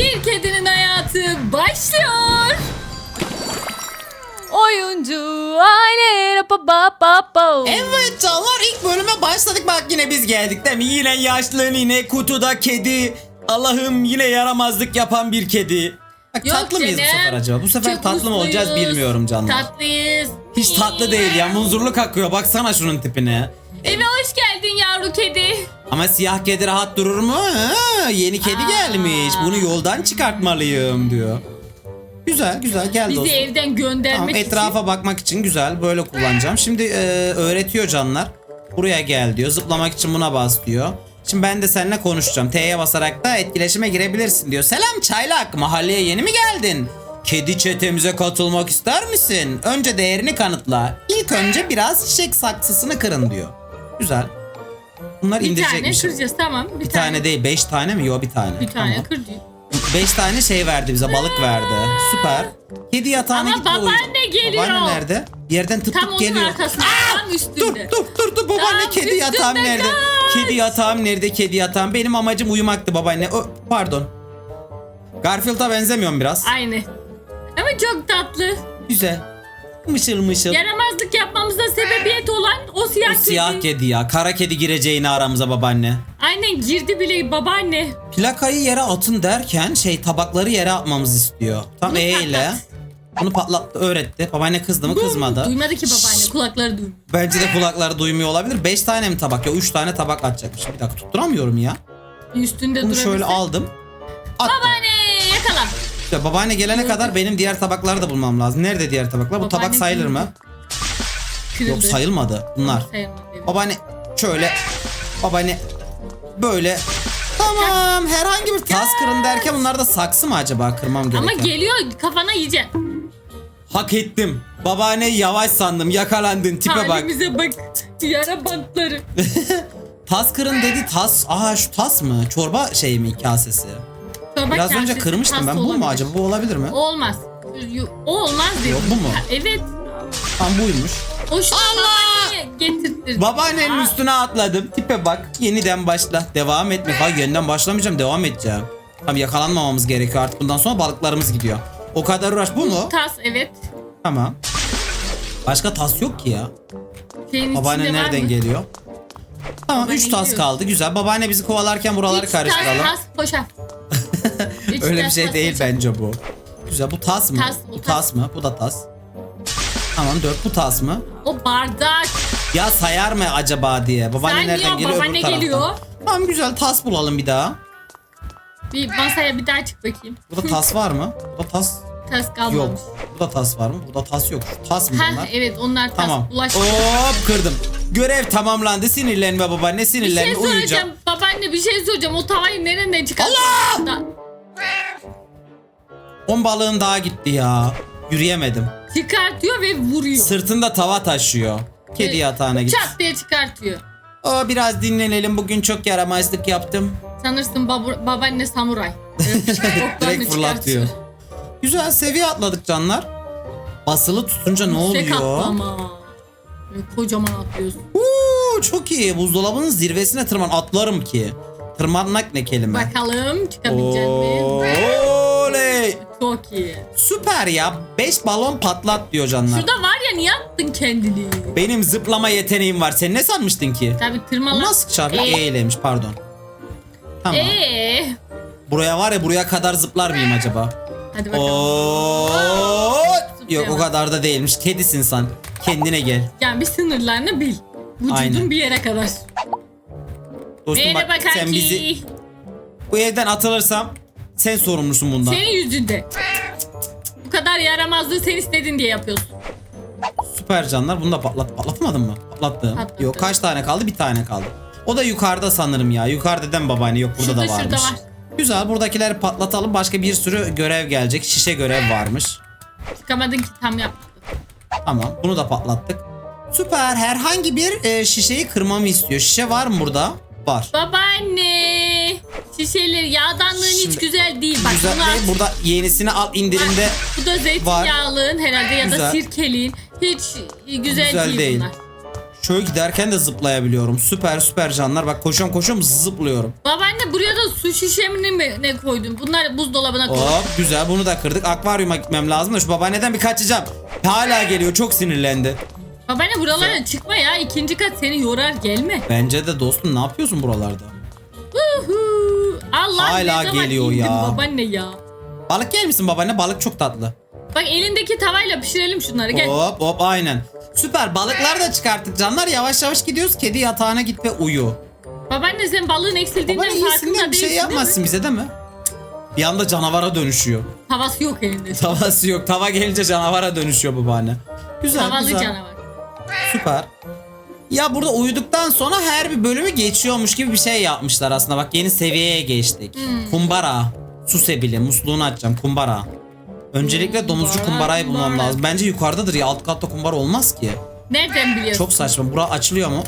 Bir kedinin hayatı başlıyor. Oyuncu aile pa pa pa pa. Evet canlar ilk bölüme başladık bak yine biz geldik değil mi? Yine yaşlı nine kutuda kedi. Allah'ım yine yaramazlık yapan bir kedi. Bak, Yok tatlı mıyız bu canım. sefer acaba? Bu sefer Çok tatlı mı olacağız bilmiyorum canlar. Tatlıyız. Hiç tatlı değil ya muzurluk akıyor baksana şunun tipine. Geldin yavru kedi. Ama siyah kedi rahat durur mu? Ha, yeni kedi Aa. gelmiş. Bunu yoldan çıkartmalıyım diyor. Güzel güzel gel Bizi dostum. evden göndermek Tamam, için. etrafa bakmak için güzel böyle kullanacağım. Şimdi e, öğretiyor canlar. Buraya gel diyor. Zıplamak için buna bas diyor. Şimdi ben de seninle konuşacağım. T'ye basarak da etkileşime girebilirsin diyor. Selam çaylak. Mahalleye yeni mi geldin? Kedi çetemize katılmak ister misin? Önce değerini kanıtla. İlk önce biraz çiçek saksısını kırın diyor. Güzel. Bunlar Bir tane indirecekmişim. kıracağız tamam. Bir, Bir tane değil, beş tane mi? Yok bir tane. Bir tane Tamam. kır diyor. Beş tane şey verdi bize, balık verdi. Süper. Kedi yatağına Ama git ve uyu. babaanne geliyor. Babaanne nerede? Bir yerden tıp Tam tıp onun geliyor. arkasında. Tam Dur üstünde. dur dur dur babaanne Tam kedi yatağım üstünde nerede? kaç. Kedi yatağım nerede? Kedi yatağım. Benim amacım uyumaktı babaanne. Ö, pardon. Garfield'a benzemiyorum biraz. Aynı. Ama çok tatlı. Güzel. Mışıl mışıl. Yaramazlık yapmamıza sebebiyet olan o siyah, O siyah kedi. ya. Kara kedi gireceğini aramıza babaanne. Aynen girdi bile babaanne. Plakayı yere atın derken şey tabakları yere atmamızı istiyor. Tam Bunu E ile. patlat. Bunu patlattı öğretti. Babaanne kızdı mı kızmadı. Duymadı ki babaanne kulakları duymuyor. Bence de kulakları duymuyor olabilir. 5 tane mi tabak ya? 3 tane tabak atacakmış. Bir dakika tutturamıyorum ya. Üstünde Bunu durabilse. şöyle aldım. Attım. İşte babaanne gelene kadar benim diğer tabakları da bulmam lazım. Nerede diğer tabaklar? Bu Babaanne tabak sayılır mı? Kırıldı. Yok sayılmadı bunlar. Sayılmadı. Babaanne şöyle. Babaanne böyle. Tamam herhangi bir tas kırın derken bunlar da saksı mı acaba kırmam gereken? Ama geliyor kafana yiyeceksin. Hak ettim. Babaanne yavaş sandım yakalandın tipe bak. Halimize bak. Yara bantları. Tas kırın dedi tas. Aha şu tas mı? Çorba şey mi kasesi? Çorba Biraz önce kırmıştım ben. Bu mu olabilir. acaba? Bu olabilir mi? Olmaz. O olmaz dedim. Yok, bu mu? Ha, Evet. Tam buymuş. O şu Allah! getirtirdi. Babaannenin Aa, üstüne atladım. Tipe bak. Yeniden başla. Devam etme. Hayır yeniden başlamayacağım. Devam edeceğim. Tam yakalanmamamız gerekiyor artık. Bundan sonra balıklarımız gidiyor. O kadar uğraş bu mu? Tas evet. Tamam. Başka tas yok ki ya. Şeyin Babaanne içinde var nereden mı? geliyor? Tamam Babaanne 3 tas gidiyor. kaldı. Güzel. Babaanne bizi kovalarken buraları Üç karıştıralım. Tas, tas poşa. Üç Öyle bir şey tas, değil poşa. bence bu. Güzel. Bu tas mı? Tas, bu bu tas. tas mı? Bu da tas. Tamam 4 bu tas mı? O bardak. Ya sayar mı acaba diye. Babaanne nereden Saymıyor, geliyor? babaanne Öbür taraftan. geliyor. Tamam güzel tas bulalım bir daha. Bir masaya bir daha çık bakayım. Burada tas var mı? Burada tas Tas kalmamış. yok. Burada tas var mı? Burada tas yok. Şu tas mı Ha bunlar? evet onlar tas. Tamam. Ulaş. Hop kırdım. Görev tamamlandı. Sinirlenme babaanne Bir şey sinirlenme uyuyacağım. soracağım. Babaanne bir şey soracağım. O tavayı nereden çıkardın? Allah! 10 balığım daha gitti ya. Yürüyemedim. Çıkartıyor ve vuruyor. Sırtında tava taşıyor. Kedi yatağına git. Çat diye çıkartıyor. O biraz dinlenelim. Bugün çok yaramazlık yaptım. Sanırsın baba, babaanne samuray. Oklarını Direkt fırlatıyor. Güzel seviye atladık canlar. Basılı tutunca ne Yüksek oluyor? atlama. Böyle kocaman atlıyorsun. Uuu çok iyi. Buzdolabının zirvesine tırman. Atlarım ki. Tırmanmak ne kelime? Bakalım çıkabilecek mi? Çok iyi. Süper ya. 5 balon patlat diyor canlar. Şurada var ya niye attın kendini? Benim zıplama yeteneğim var. Sen ne sanmıştın ki? Tabii tırmala. nasıl çarpıyor? Ee? E ilemiş pardon. Tamam. Eee. Buraya var ya buraya kadar zıplar mıyım acaba? Hadi bakalım. Oo! Yok o kadar da değilmiş. Kedisin sen. Kendine gel. Yani bir sınırlarını bil. Vücudun Aynen. bir yere kadar. Dostum Merhaba bak kanki. sen bizi bu evden atılırsam sen sorumlusun bundan. Senin yüzünde. Bu kadar yaramazlığı sen istedin diye yapıyorsun. Süper canlar. Bunu da patlat. Patlatmadın mı? Patlattım. Patlattım. Yok kaç tane kaldı? Bir tane kaldı. O da yukarıda sanırım ya. Yukarıda neden babaanne yok burada Şurada, da varmış. şurada var. Güzel buradakileri patlatalım. Başka bir sürü görev gelecek. Şişe görev varmış. Çıkamadın ki tam yapmadın. Tamam bunu da patlattık. Süper. Herhangi bir e, şişeyi kırmamı istiyor. Şişe var mı burada? Var. Babaanne. Şişeleri yağdanlığın hiç Şimdi- güzel değil. Bak Güzel değil. Burada yenisini al indirimde. Bu da zeytinyağlığın herhalde ya da Güzel. sirkeliğin. Hiç güzel, Güzel değil, değil. bunlar. Şöyle giderken de zıplayabiliyorum. Süper süper canlar. Bak koşuyorum koşuyorum zıplıyorum. Babaanne buraya da su şişemini mi ne koydun? Bunlar buzdolabına koy. Hop güzel bunu da kırdık. Akvaryuma gitmem lazım da şu babaanneden bir kaçacağım. Hala geliyor çok sinirlendi. Babaanne buralara çıkma ya. İkinci kat seni yorar gelme. Bence de dostum ne yapıyorsun buralarda? Uhu. Allah Hala ne zaman geliyor indin ya. babaanne ya. Balık yer misin babaanne? Balık çok tatlı. Bak elindeki tavayla pişirelim şunları gel. Hop hop aynen. Süper balıklar da çıkarttık canlar. Yavaş yavaş gidiyoruz. Kedi yatağına git ve uyu. Babaanne sen balığın eksildiğinden Babaanne iyisin farkında değil mi? Bir değilsin şey yapmazsın bize değil mi? Bir anda canavara dönüşüyor. değil? Havası yok elinde. Tavası yok. Tava gelince canavara dönüşüyor babaanne. Güzel Havalı güzel. canavar. Süper. Ya burada uyuduktan sonra her bir bölümü geçiyormuş gibi bir şey yapmışlar aslında. Bak yeni seviyeye geçtik. Hmm. Kumbara. Su sebili. Musluğunu açacağım. Kumbara. Öncelikle domuzcu Kumbara, kumbarayı bulmam lazım. Bence yukarıdadır ya. Alt katta kumbara olmaz ki. Nereden biliyorsun? Çok saçma. Bura açılıyor mu?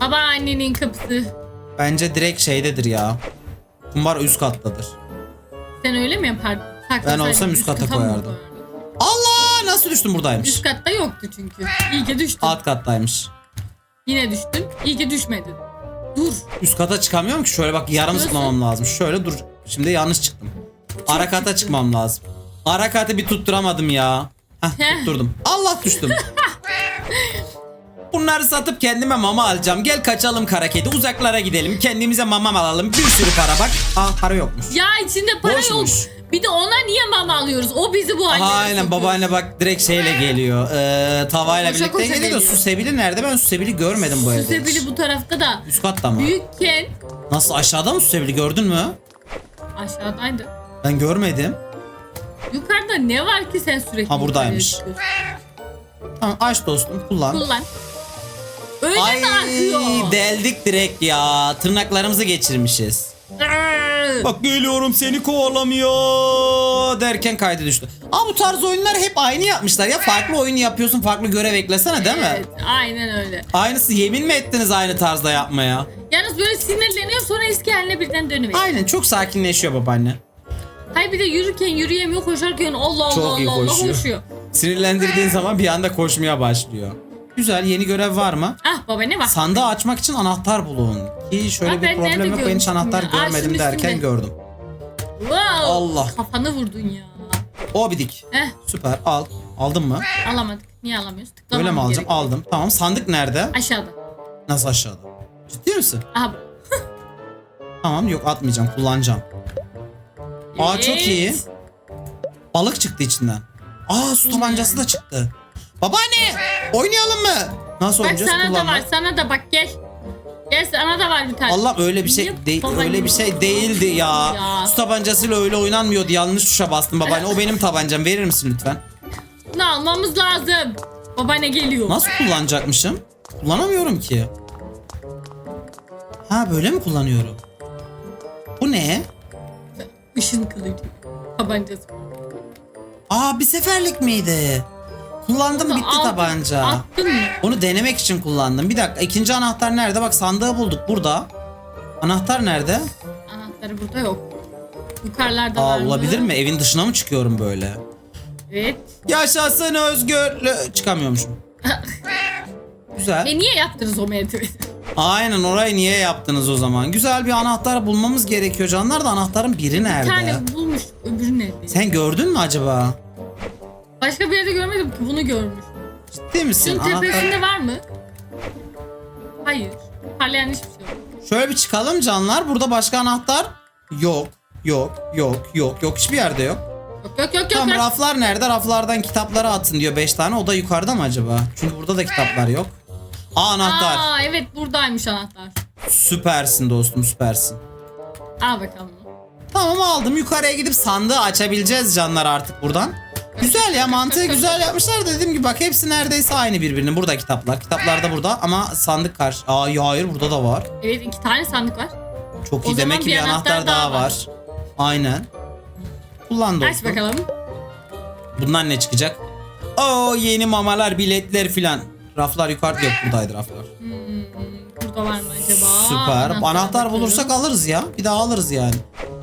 Babaannenin kapısı. Bence direkt şeydedir ya. Kumbara üst kattadır. Sen öyle mi yapardın? Saklasaydın, olsam üst kata mı koyardım. koyardın? Düştüm buradaymış. Üst katta yoktu çünkü. İyi ki düştün. Alt kattaymış. Yine düştün. İyi ki düşmedin. Dur. Üst kata çıkamıyorum ki şöyle bak yarım Nasıl? zıplamam lazım. Şöyle dur. Şimdi yanlış çıktım. Ara kata çıktın. çıkmam lazım. Ara katı bir tutturamadım ya. Heh. tutturdum. Allah düştüm. Bunları satıp kendime mama alacağım. Gel kaçalım kara kedi. Uzaklara gidelim. Kendimize mama alalım. Bir sürü para bak. Aa para yokmuş. Ya içinde para Boşmuş. yok. Bir de ona niye mama alıyoruz? O bizi bu hallere Aynen sokuyor. babaanne bak direkt şeyle geliyor. Ee, tavayla Koşa birlikte koşa geliyor geliyor. su sebili nerede? Ben su sebili görmedim bu evde. hiç. Süsebili bu tarafta da. Üst katta mı? Büyükken Nasıl aşağıda mı su sebili gördün mü? aşağıdaydı. Ben görmedim. Yukarıda ne var ki sen sürekli Ha, buradaymış. yukarıya çıkıyorsun? Tamam aç dostum kullan. Kullan. Öyle Ay mi akıyor? deldik direkt ya. Tırnaklarımızı geçirmişiz. Arr! Bak geliyorum seni kovalamıyor derken kaydı düştü. Aa bu tarz oyunlar hep aynı yapmışlar ya. Farklı oyun yapıyorsun farklı görev eklesene değil mi? Evet, aynen öyle. Aynısı yemin mi ettiniz aynı tarzda yapmaya? Yalnız böyle sinirleniyor sonra eski haline birden dönüyor. Aynen çok sakinleşiyor babaanne. Hayır bir de yürürken yürüyemiyor koşarken Allah Allah Çok iyi Allah Allah koşuyor. koşuyor. Sinirlendirdiğin zaman bir anda koşmaya başlıyor. Güzel yeni görev var mı? Ah baba ne var? Sandığı açmak için anahtar bulun. Ki şöyle Aa, bir ben nerede problem yok. Ben hiç görmüştüm anahtar ya? Aa, görmedim şunun derken üstünde. gördüm. Wow. Allah. Kafanı vurdun ya. Obidik. Eh Süper al. Aldın mı? alamadık. Niye alamıyoruz? Tıklamam Öyle mi alacağım? gerekiyor. Aldım. Tamam sandık nerede? Aşağıda. Nasıl aşağıda? Ciddi misin? Aha. Tamam yok atmayacağım kullanacağım. Aa çok Evet. iyi. Balık çıktı içinden. Aa su tabancası da çıktı. Babaanne oynayalım mı? Nasıl Bak oynayacağız? sana da Kullanma. var sana da bak gel. Gel sana da var bir tane. Allah öyle bir şey Niye babaanne- öyle bir şey değildi ya. Ya. Su tabancasıyla öyle oynanmıyordu. Yanlış tuşa bastım babaanne. O benim tabancam. Verir misin lütfen? Bunu almamız lazım. Babaanne geliyor. Nasıl kullanacakmışım? Kullanamıyorum ki. Ha böyle mi kullanıyorum? Bu ne? Işın kılıcı. Tabancası. Aa bir seferlik miydi? Kullandım bitti Aldın, tabanca. Attın mı? Onu denemek için kullandım. Bir dakika ikinci anahtar nerede? Bak sandığı bulduk burada. Anahtar nerede? Anahtarı burada yok. Yukarılarda Aa var mı? olabilir mi? Evin dışına mı çıkıyorum böyle? Evet. Yaşasın özgürlük. Çıkamıyormuşum. Güzel. E niye yaptınız o merdiveni? Aynen orayı niye yaptınız o zaman? Güzel bir anahtar bulmamız gerekiyor canlar da anahtarın biri Bir nerede? tane bulmuş. Öbürü nerede? Sen gördün mü acaba? Başka bir yerde görmedim ki bunu görmüş. Ciddi misin? Şunun tepesinde var mı? Hayır. Parlayan hiçbir şey yok. Şöyle bir çıkalım canlar. Burada başka anahtar yok. Yok, yok, yok, yok. Hiçbir yerde yok. Yok yok yok. Tamam yok. raflar nerede? Raflardan kitapları atın diyor 5 tane. O da yukarıda mı acaba? Çünkü burada da kitaplar yok. Aa anahtar. Aa evet buradaymış anahtar. Süpersin dostum süpersin. Al bakalım. Tamam aldım. Yukarıya gidip sandığı açabileceğiz canlar artık buradan. Güzel ya mantığı güzel yapmışlar. Dediğim gibi bak hepsi neredeyse aynı birbirinin. Burada kitaplar. Kitaplar da burada ama sandık karşı. Aa ya hayır burada da var. Evet iki tane sandık var. Çok O iyi. Demek zaman ki bir anahtar, anahtar daha var. Aynen. Kullan dostum. Aç bakalım. Bundan ne çıkacak? Oo yeni mamalar, biletler filan. Raflar yukarıda yok buradaydı raflar. Hmm, burada var mı acaba? Süper. Anahtar, bakıyorum. bulursak alırız ya. Bir daha alırız yani.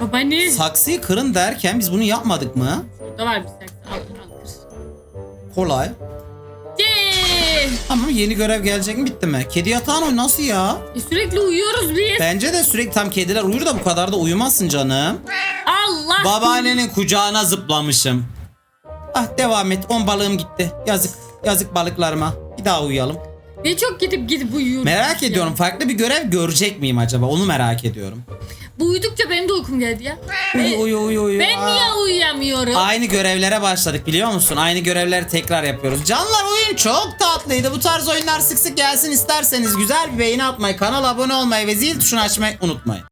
Babaanne. Saksıyı kırın derken biz bunu yapmadık mı? Burada var bir saksı. Al al kır. Kolay. Yay! Tamam yeni görev gelecek mi bitti mi? Kedi yatağın oy nasıl ya? E, sürekli uyuyoruz biz. Bence de sürekli tam kediler uyur da bu kadar da uyumazsın canım. Allah. Babaannenin kucağına zıplamışım. Ah devam et. 10 balığım gitti. Yazık. Yazık balıklarıma. Bir daha uyuyalım. Ne çok gidip gidip uyuyoruz. Merak ya. ediyorum farklı bir görev görecek miyim acaba? Onu merak ediyorum. Bu uyudukça benim de uykum geldi ya. Uyu uyu uyu uyu. Ben Aa. niye uyuyamıyorum? Aynı görevlere başladık biliyor musun? Aynı görevleri tekrar yapıyoruz. Canlar oyun çok tatlıydı. Bu tarz oyunlar sık sık gelsin isterseniz güzel bir beğeni atmayı, kanala abone olmayı ve zil tuşunu açmayı unutmayın.